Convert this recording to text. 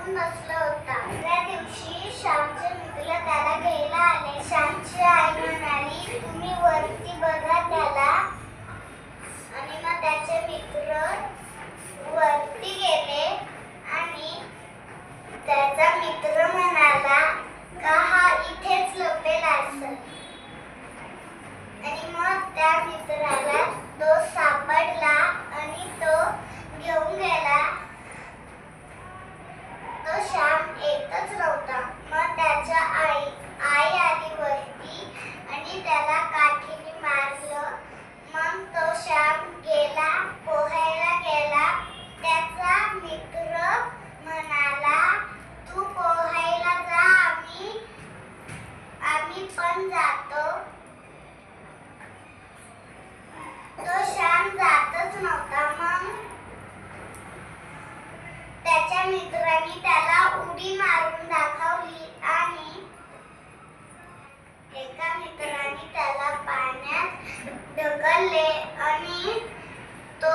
झोपून बसला होता. त्या दिवशी श्यामचे मित्र त्याला घ्यायला आले. श्यामची आई म्हणाली तुम्ही वरती बघा त्याला. आणि मग त्याचे मित्र वरती गेले आणि त्याचा मित्र पण जातो. तो श्याम जातच नव्हता मग. त्याच्या मित्रांनी त्याला उडी मारून दाखवली आणि एका मित्राने त्याला पाण्यात ढकलले आणि तो